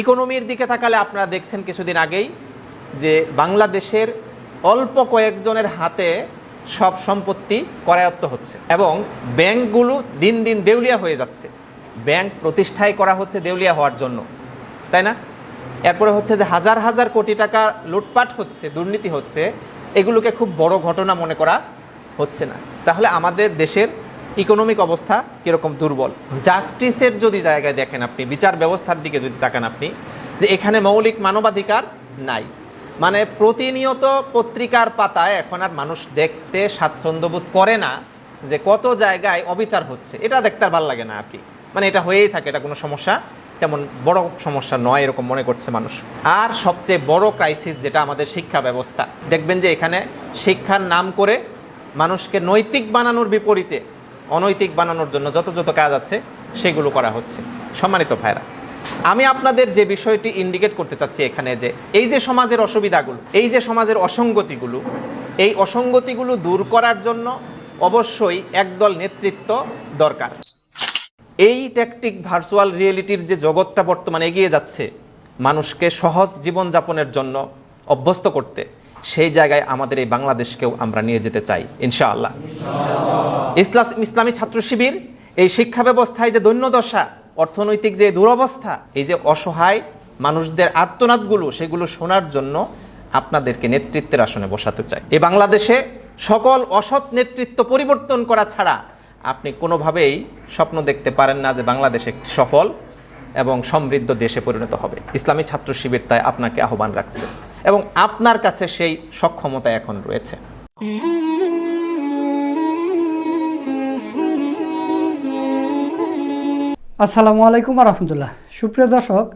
ইকোনমির দিকে তাকালে আপনারা দেখছেন কিছুদিন আগেই যে বাংলাদেশের অল্প কয়েকজনের হাতে সব সম্পত্তি করায়ত্ত হচ্ছে এবং ব্যাংকগুলো দিন দিন দেউলিয়া হয়ে যাচ্ছে। ব্যাংক প্রতিষ্ঠাই করা হচ্ছে দেউলিয়া হওয়ার জন্য, তাই না? এরপরে হচ্ছে যে হাজার হাজার কোটি টাকা লুটপাট হচ্ছে, দুর্নীতি হচ্ছে, এগুলোকে খুব বড় ঘটনা মনে করা হচ্ছে না। তাহলে আমাদের দেশের ইকোনমিক অবস্থা কীরকম দুর্বল। জাস্টিসের যদি জায়গায় দেখেন আপনি, বিচার ব্যবস্থার দিকে যদি তাকান আপনি, যে এখানে মৌলিক মানবাধিকার নাই। মানে প্রতিনিয়ত পত্রিকার পাতায় এখন আর মানুষ দেখতে স্বাচ্ছন্দ্যবোধ করে না যে কত জায়গায় অবিচার হচ্ছে। এটা দেখতে আর ভালো লাগে না আর কি। মানে এটা হয়েই থাকে, এটা কোনো সমস্যা তেমন বড় সমস্যা নয় এরকম মনে করছে মানুষ। আর সবচেয়ে বড় ক্রাইসিস যেটা আমাদের শিক্ষা ব্যবস্থা। দেখবেন যে এখানে শিক্ষার নাম করে মানুষকে নৈতিক বানানোর বিপরীতে অনৈতিক বানানোর জন্য যত যত কাজ আছে, সেগুলো করা হচ্ছে। সম্মানিত ভাইরা আমি আপনাদের যে বিষয়টি ইন্ডিকেট করতে চাচ্ছি এখানে যে, এই যে সমাজের অসুবিধাগুলো, এই যে সমাজের অসঙ্গতিগুলো, এই অসঙ্গতিগুলো দূর করার জন্য অবশ্যই একদল নেতৃত্ব দরকার। এই ট্যাকটিক ভার্চুয়াল রিয়েলিটির যে জগৎটা বর্তমানে এগিয়ে যাচ্ছে, মানুষকে সহজ জীবনযাপনের জন্য অভ্যস্ত করতে সেই জায়গায় আমাদের এই বাংলাদেশকেও আমরা নিয়ে যেতে চাই, ইনশাআল্লাহ। ইসলাম ইসলামী ছাত্র শিবির, এই শিক্ষা ব্যবস্থায় যে দৈন্যদশা, অর্থনৈতিক যে দুরবস্থা, এই যে অসহায় মানুষদের আর্তনাদগুলো, সেগুলো শোনার জন্য আপনাদেরকে নেতৃত্বের আসনে বসাতে চাই। এই বাংলাদেশে সকল অসৎ নেতৃত্ব পরিবর্তন করা ছাড়া আপনি কোনোভাবেই স্বপ্ন দেখতে পারেন না যে বাংলাদেশ একটি সফল এবং সমৃদ্ধ দেশে পরিণত হবে। ইসলামী ছাত্র শিবির তাই আপনাকে আহ্বান রাখছে এবং আপনার কাছে সেই সক্ষমতা এখন রয়েছে। আসসালামু আলাইকুম রহমতুল্লাহ সুপ্রিয় দর্শক,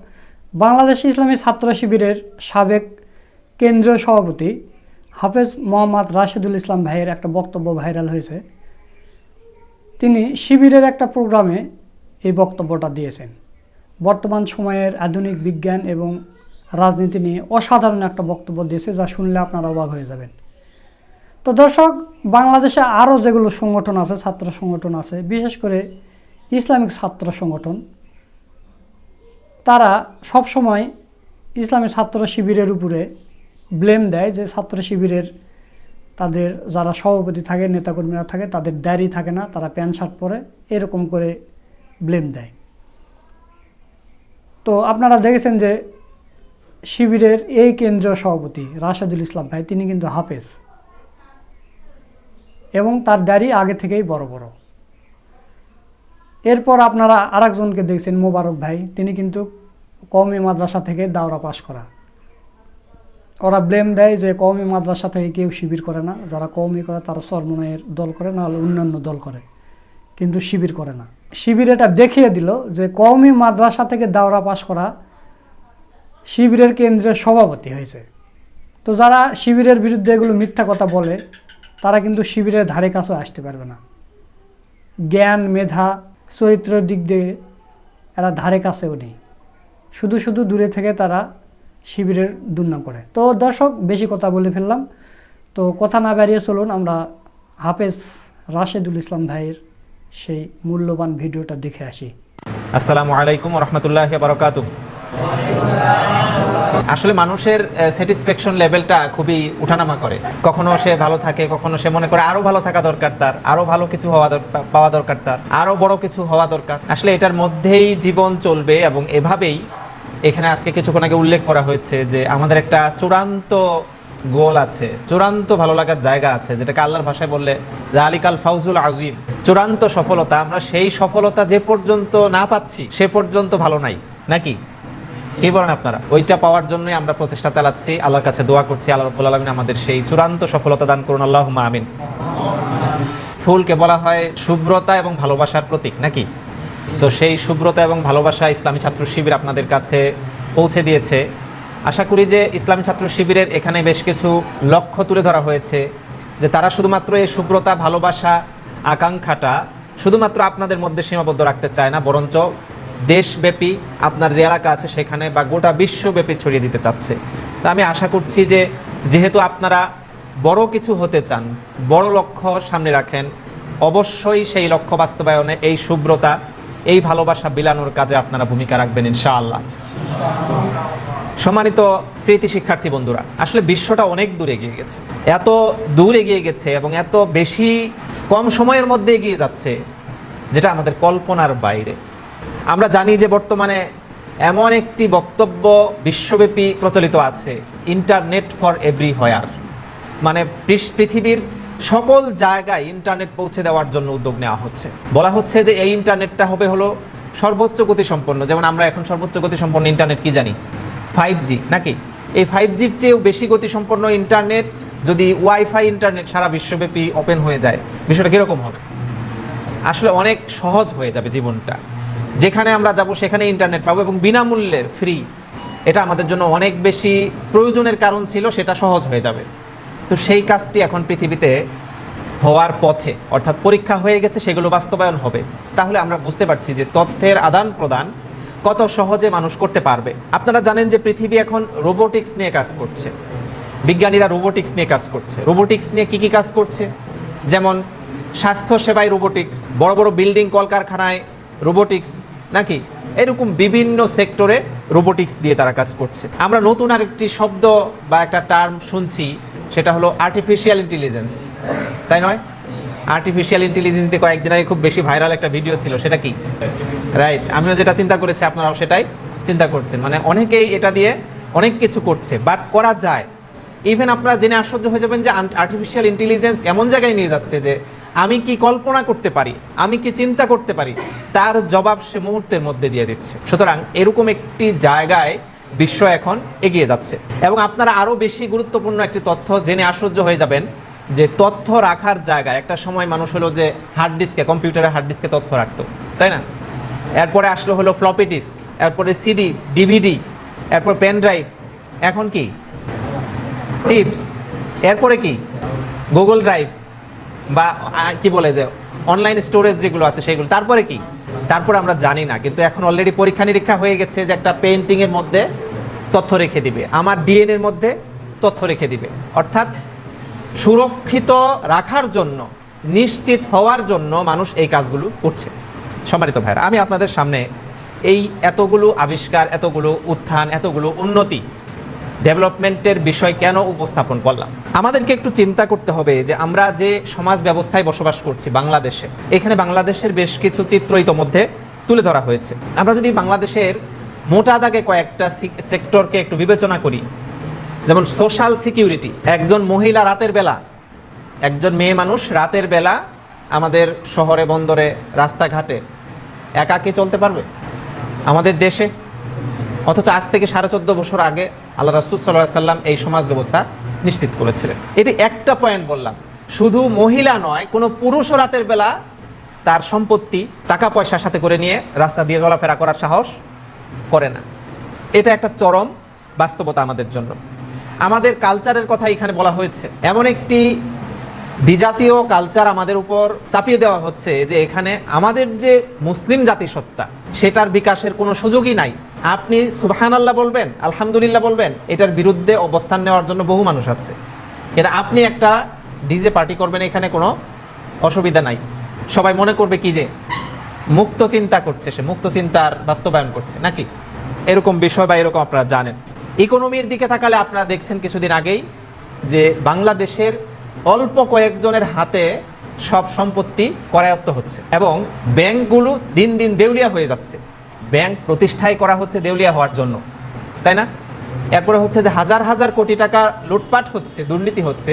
বাংলাদেশ ইসলামী ছাত্র শিবিরের সাবেক কেন্দ্রীয় সভাপতি হাফেজ মোহাম্মদ রাশেদুল ইসলাম ভাইয়ের একটা বক্তব্য ভাইরাল হয়েছে। তিনি শিবিরের একটা প্রোগ্রামে এই বক্তব্যটা দিয়েছেন। বর্তমান সময়ের আধুনিক বিজ্ঞান এবং রাজনীতি নিয়ে অসাধারণ একটা বক্তব্য দিয়েছে, যা শুনলে আপনারা অবাক হয়ে যাবেন। তো দর্শক, বাংলাদেশে আরও যেগুলো সংগঠন আছে, ছাত্র সংগঠন আছে, বিশেষ করে ইসলামিক ছাত্র সংগঠন, তারা সব সময় ইসলামী ছাত্র শিবিরের উপরে ব্লেম দেয় যে ছাত্র শিবিরের তাদের যারা সভাপতি থাকে, নেতাকর্মীরা থাকে, তাদের দাড়ি থাকে না, তারা প্যান্ট শার্ট পরে এরকম করে ব্লেম দেয়। তো আপনারা দেখেছেন যে শিবিরের এই কেন্দ্রীয় সভাপতি রাশেদুল ইসলাম ভাই, তিনি কিন্তু হাফেজ এবং তার দাড়ি আগে থেকেই বড় বড়। এরপর আপনারা আরেকজনকে দেখছেন, মোবারক ভাই, তিনি কিন্তু কওমি মাদ্রাসা থেকে দাওরা পাশ করা। ওরা ব্লেম দেয় যে কওমি মাদ্রাসা থেকে কেউ শিবির করে না, যারা কওমি করে তারা সরমনায়ের দল করে না হলে অন্যান্য দল করে। কিন্তু শিবির করে না। শিবির এটা দেখিয়ে দিল যে কওমি মাদ্রাসা থেকে দাওরা পাশ করা শিবিরের কেন্দ্রের সভাপতি হয়েছে। তো যারা শিবিরের বিরুদ্ধে এগুলো মিথ্যা কথা বলে, তারা কিন্তু শিবিরের ধারে কাছেও আসতে পারবে না। জ্ঞান, মেধা, চরিত্রের দিক দিয়ে এরা ধারে কাছেও নেই। শুধু শুধু দূরে থেকে তারা শিবিরের দুর্নাম করে। তো দর্শক, বেশি কথা বলে ফেললাম। তো কথা না বাড়িয়ে চলুন, আমরা হাফেজ রাশেদুল ইসলাম ভাইয়ের সেই মূল্যবান ভিডিওটা দেখে আসি। আসসালামু আলাইকুম রহমতুল্লাহ বারকাত আসলে মানুষের স্যাটিসফ্যাকশন লেভেলটা খুবই উঠানামা করে। কখনো সে ভালো থাকে, কখনো সে মনে করে আরও ভালো থাকা দরকার তার, আরও ভালো কিছু হওয়া পাওয়া দরকার তার, আরও বড় কিছু হওয়া দরকার। আসলে এটার মধ্যেই জীবন চলবে এবং এভাবেই এখানে আজকে কিছুক্ষণ আগে উল্লেখ করা হয়েছে যে আমাদের একটা চূড়ান্ত গোল আছে, চূড়ান্ত ভালো লাগার জায়গা আছে, যেটাকে আল্লাহর ভাষায় বললে আলিকাল ফাউজুল আজিম। চূড়ান্ত সফলতা, আমরা সেই সফলতা যে পর্যন্ত না পাচ্ছি, সে পর্যন্ত ভালো নাই, নাকি? কি বলেন আপনারা? ওইটা পাওয়ার জন্যই আমরা প্রচেষ্টা চালাচ্ছি, আল্লাহর কাছে দোয়া করছি, আল্লাহ রাব্বুল আলামিন আমাদের সেই চূড়ান্ত সফলতা দান করুন, আল্লাহুম্মা আমিন। ফুলকে বলা হয় শুভ্রতা এবং ভালোবাসার প্রতীক, নাকি? তো সেই শুভ্রতা এবং ভালোবাসা ইসলামী ছাত্র শিবির আপনাদের কাছে পৌঁছে দিয়েছে। আশা করি যে ইসলামী ছাত্র শিবিরের এখানে বেশ কিছু লক্ষ্য তুলে ধরা হয়েছে, যে তারা শুধুমাত্র এই শুভ্রতা, ভালোবাসা, আকাঙ্ক্ষাটা শুধুমাত্র আপনাদের মধ্যে সীমাবদ্ধ রাখতে চায় না, বরঞ্চ দেশব্যাপী আপনার যে এলাকা আছে সেখানে বা গোটা বিশ্বব্যাপী ছড়িয়ে দিতে চাচ্ছে। তা আমি আশা করছি যে যেহেতু আপনারা বড় কিছু হতে চান, বড় লক্ষ্য সামনে রাখেন, অবশ্যই সেই লক্ষ্য বাস্তবায়নে এই শুভ্রতা, এই ভালোবাসা বিলানোর কাজে আপনারা ভূমিকা রাখবেন ইনশাআল্লাহ। সম্মানিত কৃতি শিক্ষার্থী বন্ধুরা, আসলে বিশ্বটা অনেক দূর এগিয়ে গেছে। এত দূর এগিয়ে গেছে এবং এত বেশি কম সময়ের মধ্যে এগিয়ে যাচ্ছে, যেটা আমাদের কল্পনার বাইরে। আমরা জানি যে বর্তমানে এমন একটি বক্তব্য বিশ্বব্যাপী প্রচলিত আছে, ইন্টারনেট ফর এভরি হয়ার মানে পৃথিবীর সকল জায়গায় ইন্টারনেট পৌঁছে দেওয়ার জন্য উদ্যোগ নেওয়া হচ্ছে। বলা হচ্ছে যে এই ইন্টারনেটটা হবে হলো সর্বোচ্চ গতিসম্পন্ন। যেমন আমরা এখন সর্বোচ্চ গতি সম্পন্ন ইন্টারনেট কি জানি? ফাইভ জি নাকি? এই ফাইভ জির চেয়েও বেশি গতিসম্পন্ন ইন্টারনেট যদি ওয়াইফাই ইন্টারনেট সারা বিশ্বব্যাপী ওপেন হয়ে যায়, বিষয়টা কীরকম হবে? আসলে অনেক সহজ হয়ে যাবে জীবনটা। যেখানে আমরা যাব সেখানে ইন্টারনেট পাবো এবং বিনামূল্যের ফ্রি এটা আমাদের জন্য অনেক বেশি প্রয়োজনের কারণ ছিল, সেটা সহজ হয়ে যাবে। তো সেই কাজটি এখন পৃথিবীতে হওয়ার পথে, অর্থাৎ পরীক্ষা হয়ে গেছে, সেগুলো বাস্তবায়ন হবে। তাহলে আমরা বুঝতে পারছি যে তথ্যের আদান প্রদান কত সহজে মানুষ করতে পারবে। আপনারা জানেন যে পৃথিবী এখন রোবোটিক্স নিয়ে কাজ করছে। বিজ্ঞানীরা রোবোটিক্স নিয়ে কাজ করছে। রোবোটিক্স নিয়ে কি কি কাজ করছে? যেমন স্বাস্থ্য সেবায় রোবোটিক্স বড় বড় বিল্ডিং কলকারখানায় রোবোটিক্স নাকি এরকম বিভিন্ন সেক্টরে রোবোটিক্স দিয়ে তারা কাজ করছে। আমরা নতুন আরেকটি শব্দ বা একটা টার্ম শুনছি, সেটা হলো আর্টিফিশিয়াল ইন্টেলিজেন্স তাই নয়? আর্টিফিশিয়াল ইন্টেলিজেন্স দিয়ে কয়েকদিন আগে খুব বেশি ভাইরাল একটা ভিডিও ছিল, সেটা কি? রাইট আমিও যেটা চিন্তা করেছি, আপনারাও সেটাই চিন্তা করছেন। মানে অনেকেই এটা দিয়ে অনেক কিছু করছে বাট করা যায়। ইভেন আপনারা জেনে আশ্চর্য হয়ে যাবেন যে আর্টিফিশিয়াল ইন্টেলিজেন্স এমন জায়গায় নিয়ে যাচ্ছে যে আমি কি কল্পনা করতে পারি, আমি কি চিন্তা করতে পারি, তার জবাব সে মুহূর্তের মধ্যে দিয়ে দিচ্ছে। সুতরাং এরকম একটি জায়গায় বিশ্ব এখন এগিয়ে যাচ্ছে। এবং আপনারা আরও বেশি গুরুত্বপূর্ণ একটি তথ্য জেনে আশ্চর্য হয়ে যাবেন যে তথ্য রাখার জায়গায়, একটা সময় মানুষ হলো যে হার্ড ডিস্কে কম্পিউটারে হার্ড ডিস্কে তথ্য রাখতো, তাই না? এরপরে আসলো হলো ফ্লপি ডিস্ক এরপরে সিডি ডিভিডি এরপর পেন ড্রাইভ এখন কি? চিপস এরপরে কি? গুগল ড্রাইভ বা কি বলে যে অনলাইন স্টোরেজ যেগুলো আছে সেগুলো, তারপরে কি? তারপরে আমরা জানি না, কিন্তু এখন অলরেডি পরীক্ষা নিরীক্ষা হয়ে গেছে যে একটা পেন্টিং এর মধ্যে তথ্য রেখে দিবে, আমার ডিএনএর মধ্যে তথ্য রেখে দিবে, অর্থাৎ সুরক্ষিত রাখার জন্য, নিশ্চিত হওয়ার জন্য মানুষ এই কাজগুলো করছে। সম্মানিত ভাইরা আমি আপনাদের সামনে এই এতগুলো আবিষ্কার, এতগুলো উত্থান, এতগুলো উন্নতি, ডেভেলপমেন্টের বিষয় কেন উপস্থাপন করলাম? আমাদেরকে একটু চিন্তা করতে হবে যে আমরা যে সমাজ ব্যবস্থায় বসবাস করছি বাংলাদেশে, এখানে বাংলাদেশের বেশ কিছু চিত্র ইতোমধ্যে তুলে ধরা হয়েছে। আমরা যদি বাংলাদেশের মোটা দাগে কয়েকটা সেক্টরকে একটু বিবেচনা করি যেমন সোশ্যাল সিকিউরিটি একজন মহিলা রাতের বেলা, একজন মেয়ে মানুষ রাতের বেলা আমাদের শহরে, বন্দরে, রাস্তাঘাটে একাকে চলতে পারবে? আমাদের দেশে? অথচ আজ থেকে সাড়ে চোদ্দ বছর আগে আল্লাহ রাসুল সাল্লাহ সাল্লাম এই সমাজ ব্যবস্থা নিশ্চিত করেছিলেন। এটি একটা পয়েন্ট বললাম। শুধু মহিলা নয়, কোনো পুরুষও রাতের বেলা তার সম্পত্তি, টাকা পয়সার সাথে করে নিয়ে রাস্তা দিয়ে চলাফেরা করার সাহস করে না। এটা একটা চরম বাস্তবতা আমাদের জন্য। আমাদের কালচারের কথা এখানে বলা হয়েছে। এমন একটি বিজাতীয় কালচার আমাদের উপর চাপিয়ে দেওয়া হচ্ছে যে এখানে আমাদের যে মুসলিম জাতিসত্তা, সেটার বিকাশের কোনো সুযোগই নাই। আপনি সুবহান আল্লাহ বলবেন, আলহামদুলিল্লাহ বলবেন, এটার বিরুদ্ধে অবস্থান নেওয়ার জন্য বহু মানুষ আছে। কিন্তু আপনি একটা ডিজে পার্টি করবেন, এখানে কোনো অসুবিধা নাই। সবাই মনে করবে কি যে মুক্ত চিন্তা করছে সে, মুক্ত চিন্তার বাস্তবায়ন করছে, নাকি? এরকম বিষয় বা এরকম আপনারা জানেন। ইকোনমির দিকে তাকালে আপনারা দেখছেন কিছুদিন আগেই যে বাংলাদেশের অল্প কয়েকজনের হাতে সব সম্পত্তি করায়ত্ত হচ্ছে এবং ব্যাংকগুলো দিন দিন দেউলিয়া হয়ে যাচ্ছে। ব্যাংক প্রতিষ্ঠাই করা হচ্ছে দেউলিয়া হওয়ার জন্য, তাই না? এরপরে হচ্ছে যে হাজার হাজার কোটি টাকা লুটপাট হচ্ছে, দুর্নীতি হচ্ছে,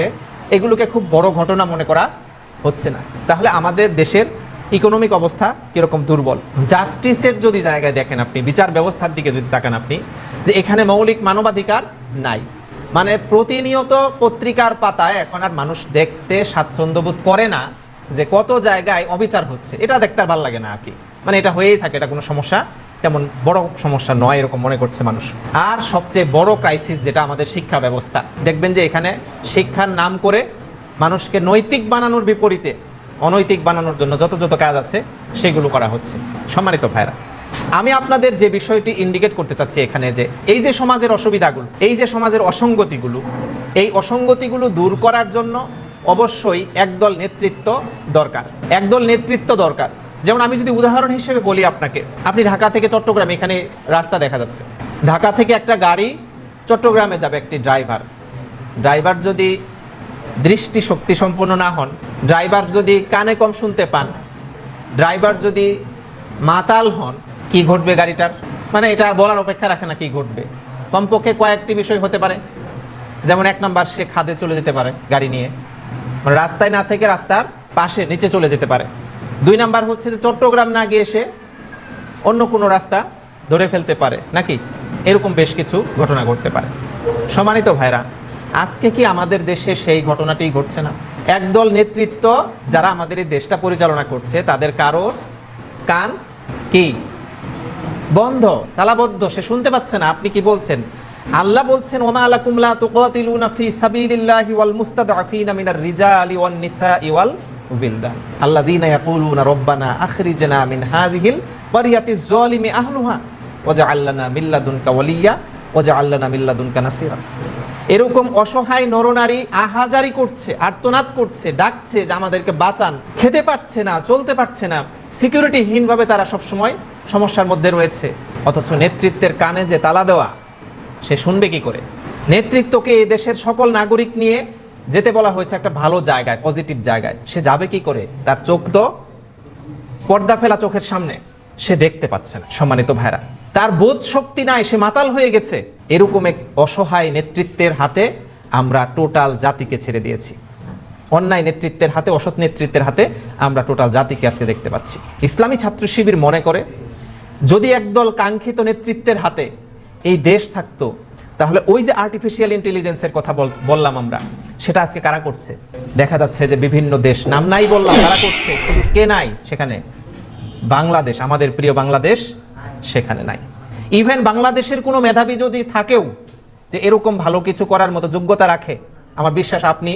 এগুলোকে খুব বড় ঘটনা মনে করা হচ্ছে না। তাহলে আমাদের দেশের ইকোনমিক অবস্থা কীরকম দুর্বল? জাস্টিসের যদি জায়গায় দেখেন আপনি, বিচার ব্যবস্থার দিকে যদি তাকান আপনি যে এখানে মৌলিক মানবাধিকার নাই। মানে প্রতিনিয়ত পত্রিকার পাতায় এখন আর মানুষ দেখতে স্বাচ্ছন্দ্য বোধ করে না যে কত জায়গায় অবিচার হচ্ছে। এটা দেখতে আর ভালো লাগে না আর কি। মানে এটা হয়েই থাকে, এটা কোনো সমস্যা তেমন বড় সমস্যা নয় এরকম মনে করছে মানুষ। আর সবচেয়ে বড় ক্রাইসিস যেটা আমাদের শিক্ষা ব্যবস্থা, দেখবেন যে এখানে শিক্ষার নাম করে মানুষকে নৈতিক বানানোর বিপরীতে অনৈতিক বানানোর জন্য যত যত কাজ আছে সেগুলো করা হচ্ছে। সম্মানিত ভাইরা আমি আপনাদের যে বিষয়টি ইন্ডিকেট করতে চাচ্ছি এখানে যে এই যে সমাজের অসুবিধাগুলো, এই যে সমাজের অসঙ্গতিগুলো, এই অসঙ্গতিগুলো দূর করার জন্য অবশ্যই একদল নেতৃত্ব দরকার। একদল নেতৃত্ব দরকার। যেমন আমি যদি উদাহরণ হিসেবে বলি আপনাকে, আপনি ঢাকা থেকে চট্টগ্রাম, এখানে রাস্তা দেখা যাচ্ছে। ঢাকা থেকে একটা গাড়ি চট্টগ্রামে যাবে, একটি ড্রাইভার। ড্রাইভার যদি দৃষ্টি শক্তি সম্পন্ন না হন, ড্রাইভার যদি কানে কম শুনতে পান, ড্রাইভার যদি মাতাল হন কি ঘটবে গাড়িটার? মানে এটা আর বলার অপেক্ষা রাখে না কি ঘটবে। কমপক্ষে কয়েকটি বিষয় হতে পারে। যেমন এক নম্বর, সে খাদে চলে যেতে পারে গাড়ি নিয়ে। মানে রাস্তায় না থেকে রাস্তার পাশে, নিচে চলে যেতে পারে। দুই নাম্বার হচ্ছে যে চট্টগ্রাম না গিয়ে সে অন্য কোনো রাস্তা ধরে ফেলতে পারে। নাকি? এরকম বেশ কিছু ঘটনা ঘটতে পারে। সম্মানিত ভাইরা, আজকে কি আমাদের দেশে সেই ঘটনাটি ঘটছে না? একদল নেতৃত্ব যারা আমাদের এই দেশটা পরিচালনা করছে, তাদের কারোর কান কি? বন্ধ, তালাবদ্ধ, সে শুনতে পাচ্ছে না, আপনি কি বলছেন? আল্লাহ বলছেন, ওমা আলাকুম লা তুকাতিলুনা ফি সাবিলিল্লাহি ওয়াল মুস্তাদআফিনা মিনার রিজালি ওয়ান নিসাই ওয়াল বিলদান আল্লাযীনা ইয়াকুলুনা রব্বানা আখরিজনা মিন হাযিহিল ক্বরিয়াতি যালিমি আহলুহা ওয়াজআল লানা মিন লাদুনকা ওয়ালিয়্যা ওয়াজআল লানা মিন লাদুনকা নাসিরা। এরকম অসহায় নরনারী আহাজারি করছে, আর্তনাদ করছে, ডাকছে যে আমাদেরকে বাঁচান। খেতে পারছে না, চলতে পারছে না। সিকিউরিটিহীনভাবে তারা সবসময় সমস্যার মধ্যে রয়েছে। অথচ নেতৃত্বের কানে যে তালা দেওয়া, সে শুনবে কি করে? নেতৃত্বকে এই দেশের সকল নাগরিক নিয়ে যেতে বলা হয়েছে একটা ভালো জায়গায়, পজিটিভ জায়গায়। সে যাবে কি করে? তার চোখ তো পর্দা ফেলা চোখের সামনে। সে দেখতে পাচ্ছে না, সম্মানিত ভাইরা। তার বোধ শক্তি নাই, সে মাতাল হয়ে গেছে। এরকম এক অসহায় নেতৃত্বের হাতে আমরা টোটাল জাতিকে ছেড়ে দিয়েছি। অন্যায় নেতৃত্বের হাতে, অসৎ নেতৃত্বের হাতে আমরা টোটাল জাতিকে আজকে দেখতে পাচ্ছি। ইসলামী ছাত্র শিবির মনে করে যদি একদল কাঙ্ক্ষিত নেতৃত্বের হাতে এই দেশ থাকতো, তাহলে ওই যে আর্টিফিশিয়াল ইন্টেলিজেন্সের কথা বললাম আমরা, সেটা আজকে কারা করছে? দেখা যাচ্ছে যে বিভিন্ন দেশ, নাম নাই বললাম, কারা করছে? কে নাই সেখানে? বাংলাদেশ, আমাদের প্রিয় বাংলাদেশ সেখানে নাই। ইভেন বাংলাদেশের কোনো মেধাবী যদি থাকেও, যে এরকম ভালো কিছু করার মতো যোগ্যতা রাখে, আমার বিশ্বাস আপনি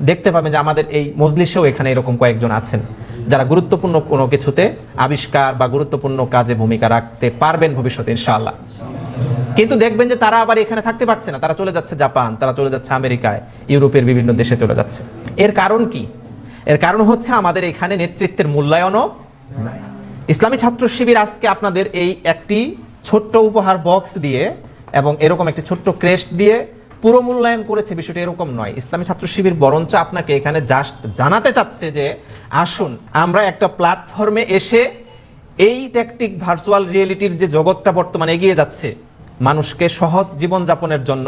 দেখতে পাবেন যে আমাদের এই মজলিসেও এখানে এরকম কয়েকজন আছেন। যারা গুরুত্বপূর্ণ কোনো কিছুতে আবিষ্কার বা গুরুত্বপূর্ণ কাজে ভূমিকা রাখতে পারবেন ভবিষ্যতে, ইনশাআল্লাহ। কিন্তু দেখবেন যে তারা আবার এখানে থাকতে পারছে না। তারা চলে যাচ্ছে জাপান, তারা চলে যাচ্ছে আমেরিকায়, ইউরোপের বিভিন্ন দেশে চলে যাচ্ছে। এর কারণ কি? এর কারণ হচ্ছে আমাদের এখানে নেতৃত্বের মূল্যায়নও নাই। ইসলামী ছাত্র শিবির আজকে আপনাদের এই একটি ছোট্ট উপহার বক্স দিয়ে এবং এরকম একটি ছোট্ট ক্রেস্ট দিয়ে পুরো মূল্যায়ন করেছে বিষয়টি এরকম নয়। ইসলামী ছাত্র শিবির বরঞ্চ আপনাকে এখানে জাস্ট জানাতে চাচ্ছে যে, আসুন, আমরা একটা প্ল্যাটফর্মে এসে এই ট্যাকটিক ভার্চুয়াল রিয়েলিটির যে জগৎটা বর্তমানে এগিয়ে যাচ্ছে, মানুষকে সহজ জীবনযাপনের জন্য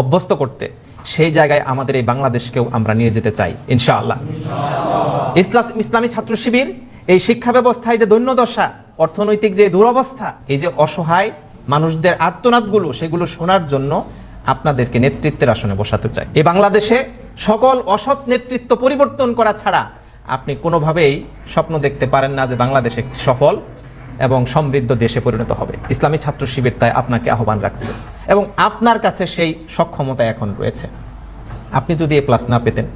অভ্যস্ত করতে, সেই জায়গায় আমাদের এই বাংলাদেশকেও আমরা নিয়ে যেতে চাই, ইনশাআল্লাহ। ইসলাম ইসলামী ছাত্র শিবির, এই শিক্ষা ব্যবস্থায় যে দৈন্যদশা অর্থনৈতিক যে দুরবস্থা, এই যে অসহায় মানুষদের আর্তনাদগুলো, সেগুলো শোনার জন্য আপনাদেরকে নেতৃত্বের আসনে বসাতে চাই। এই বাংলাদেশে সকল অসৎ নেতৃত্ব পরিবর্তন করা ছাড়া আপনি কোনোভাবেই স্বপ্ন দেখতে পারেন না যে বাংলাদেশ একটি সফল এবং সমৃদ্ধ দেশে পরিণত হবে। ইসলামী ছাত্র শিবির তাই আপনাকে আহ্বান রাখছে এবং আপনার কাছে সেই সক্ষমতা এখন রয়েছে। আপনি যদি এ প্লাস না পেতেন,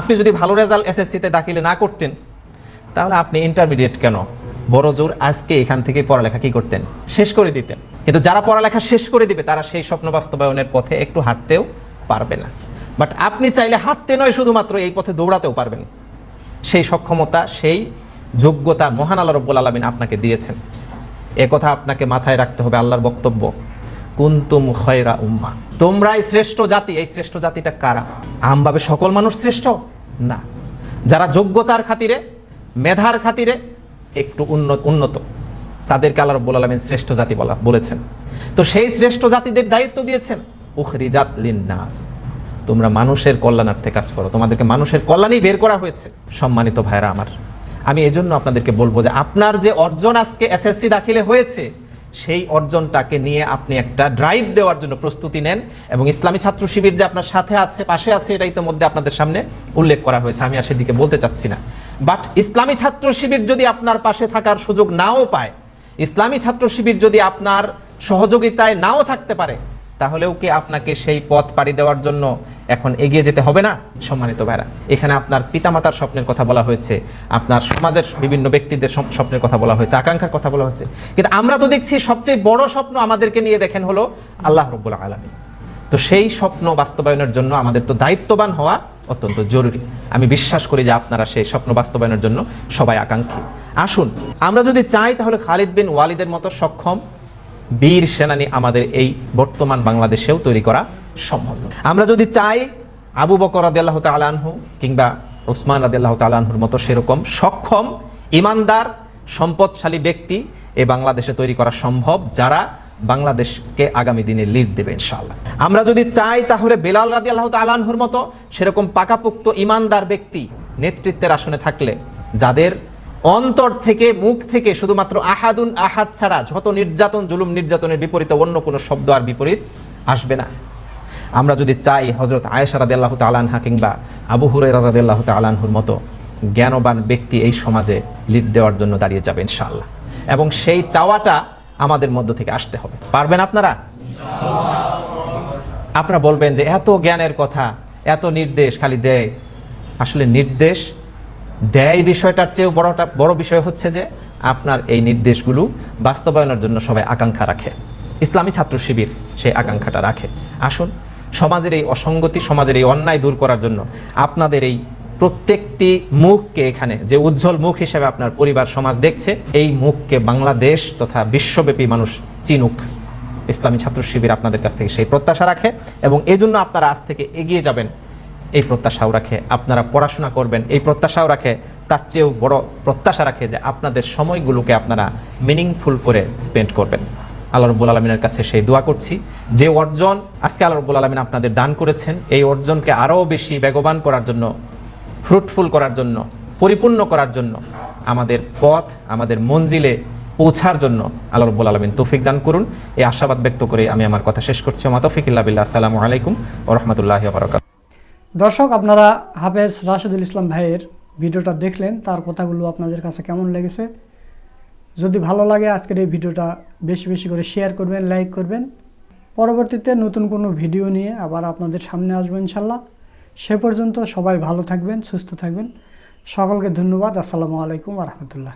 আপনি যদি ভালো রেজাল্ট এসএসসিতে দাখিলে না করতেন, তাহলে আপনি ইন্টারমিডিয়েট কেন? বড় জোর আজকে এখান থেকে পড়ালেখা কি করতেন? শেষ করে দিতেন। কিন্তু যারা পড়ালেখা শেষ করে দিবে, তারা সেই স্বপ্ন বাস্তবায়নের পথে একটু হাঁটতেও পারবে না। বাট আপনি চাইলে হাঁটতে নয়, শুধুমাত্র এই পথে দৌড়াতেও পারবেন। সেই সক্ষমতা, সেই যোগ্যতা মহান আল্লাহ রব্বুল আলমিন আপনাকে দিয়েছেন। এ কথা আপনাকে মাথায় রাখতে হবে, আল্লাহর বক্তব্য। কুন্তুম খয়রা উম্মা। তোমরাই শ্রেষ্ঠ জাতি, এই শ্রেষ্ঠ জাতিটা কারা? আমভাবে সকল মানুষ শ্রেষ্ঠ? না। যারা যোগ্যতার খাতিরে, মেধার খাতিরে একটু উন্নত উন্নত। তাদেরকে আল্লাহ রব্বুল আলমিন শ্রেষ্ঠ জাতি বলা বলেছেন। তো সেই শ্রেষ্ঠ জাতিদের দায়িত্ব দিয়েছেন। উখরিজাত লিন্নাস। তোমরা মানুষের কল্যাণার্থে কাজ করো। তোমাদেরকে মানুষের কল্যাণেই বের করা হয়েছে, সম্মানিত ভাইরা আমার। আমি এজন্য আপনাদেরকে বলব যে আপনার যে অর্জন আজকে এসএসসি দাখিলে হয়েছে, সেই অর্জনটাকে নিয়ে আপনি একটা ড্রাইভ দেওয়ার জন্য প্রস্তুতি নেন এবং ইসলামী ছাত্র শিবির যে আপনার সাথে আছে, পাশে আছে, এটা ইতিমধ্যে আপনাদের সামনে উল্লেখ করা হয়েছে। আমি আর সেদিকে বলতে চাচ্ছি না। বাট ইসলামী ছাত্র শিবির যদি আপনার পাশে থাকার সুযোগ নাও পায় ইসলামী ছাত্র শিবির যদি আপনার সহযোগিতায় নাও থাকতে পারে, তাহলেও কি আপনাকে সেই পথ পাড়ি দেওয়ার জন্য এখন এগিয়ে যেতে হবে না? সম্মানিত ভাইরা, এখানে আপনার পিতামাতার স্বপ্নের কথা বলা হয়েছে, আপনার সমাজের বিভিন্ন ব্যক্তিদের স্বপ্নের কথা বলা হয়েছে, আকাঙ্ক্ষার কথা বলা হয়েছে। কিন্তু আমরা তো দেখছি সবচেয়ে বড় স্বপ্ন আমাদেরকে নিয়ে দেখেন হলো আল্লাহ রব্বুল আলমী তো সেই স্বপ্ন বাস্তবায়নের জন্য আমাদের তো দায়িত্ববান হওয়া অত্যন্ত জরুরি। আমি বিশ্বাস করি যে আপনারা সেই স্বপ্ন বাস্তবায়নের জন্য সবাই আকাঙ্ক্ষী। আসুন, আমরা যদি চাই তাহলে খালিদ বিন ওয়ালিদের মতো সক্ষম বীর সেনানী আমাদের এই বর্তমান বাংলাদেশেও তৈরি করা সম্ভব। আমরা যদি চাই আবু বকর রাদিয়াল্লাহু তাআলা আনহু কিংবা ওসমান রাদিয়াল্লাহু তাআলা আনহুর মতো সেরকম সক্ষম, ইমানদার, সম্পদশালী ব্যক্তি এই বাংলাদেশে তৈরি করা সম্ভব, যারা বাংলাদেশকে আগামী দিনে লিড দেবে ইনশাআল্লাহ। আমরা যদি চাই তাহলে বেলাল রাদিয়াল্লাহু তাআলা আনহুর মতো সেরকম পাকাপোক্ত ইমানদার ব্যক্তি নেতৃত্বের আসনে থাকলে, যাদের অন্তর থেকে, মুখ থেকে শুধুমাত্র আহাদুন আহাদ ছাড়া যত নির্যাতন, জুলুম নির্যাতনের বিপরীতে অন্য কোনো শব্দ আর বিপরীত আসবে না। আমরা যদি চাই হজরত আয়েশা রাদিয়াল্লাহু তাআলাহা কিংবা আবু হুরায়রা রাদিয়াল্লাহু তাআলাহুর মতো জ্ঞানবান ব্যক্তি এই সমাজে লিড দেওয়ার জন্য দাঁড়িয়ে যাবে ইনশাআল্লাহ। এবং সেই চাওয়াটা আমাদের মধ্য থেকে আসতে হবে। পারবেন আপনারা? আপনারা বলবেন যে এত জ্ঞানের কথা, এত নির্দেশ খালি দেয়। আসলে নির্দেশ দেয় বিষয়টার চেয়েও বড়টা বড় বিষয় হচ্ছে যে আপনার এই নির্দেশগুলো বাস্তবায়নের জন্য সবাই আকাঙ্ক্ষা রাখে। ইসলামী ছাত্র শিবির সেই আকাঙ্ক্ষাটা রাখে। আসুন, সমাজের এই অসঙ্গতি, সমাজের এই অন্যায় দূর করার জন্য আপনাদের এই প্রত্যেকটি মুখকে এখানে, যে উজ্জ্বল মুখ হিসেবে আপনার পরিবার, সমাজ দেখছে, এই মুখকে বাংলাদেশ তথা বিশ্বব্যাপী মানুষ চিনুক। ইসলামী ছাত্র শিবির আপনাদের কাছ থেকে সেই প্রত্যাশা রাখে এবং এই জন্য আপনারা আজ থেকে এগিয়ে যাবেন। এই প্রত্যাশাও রাখে, আপনারা পড়াশোনা করবেন, এই প্রত্যাশাও রাখে, তার চেয়েও বড় প্রত্যাশা রাখে যে আপনাদের সময়গুলোকে আপনারা মিনিংফুল করে স্পেন্ড করবেন। আল্লাহ রব্বুল আলমিনের কাছে সেই দোয়া করছি, যে অর্জন আজকে আল্লাহ রব্বুল আলমিন আপনাদের দান করেছেন, এই অর্জনকে আরও বেশি বেগবান করার জন্য ফ্রুটফুল করার জন্য, পরিপূর্ণ করার জন্য, আমাদের পথ, আমাদের মঞ্জিলে পৌঁছার জন্য আল্লাহ রব্বুল আলমিন তৌফিক দান করুন। এই আশাবাদ ব্যক্ত করে আমি আমার কথা শেষ করছি। মা তৌফিকুল্লাহ বিল্লাহ। আসসালামু আলাইকুম ও বরকাত দর্শক, আপনারা হাফেজ রাশেদুল ইসলাম ভাইয়ের ভিডিওটা দেখলেন, তার কথাগুলো আপনাদের কাছে কেমন লেগেছে? যদি ভালো লাগে, আজকের এই ভিডিওটা বেশি বেশি করে শেয়ার করবেন লাইক করবেন। পরবর্তীতে নতুন কোনো ভিডিও নিয়ে আবার আপনাদের সামনে আসব ইনশাল্লাহ। সে পর্যন্ত সবাই ভালো থাকবেন সুস্থ থাকবেন। সকলকে ধন্যবাদ। আসসালামু আলাইকুম রহমতুল্লাহ।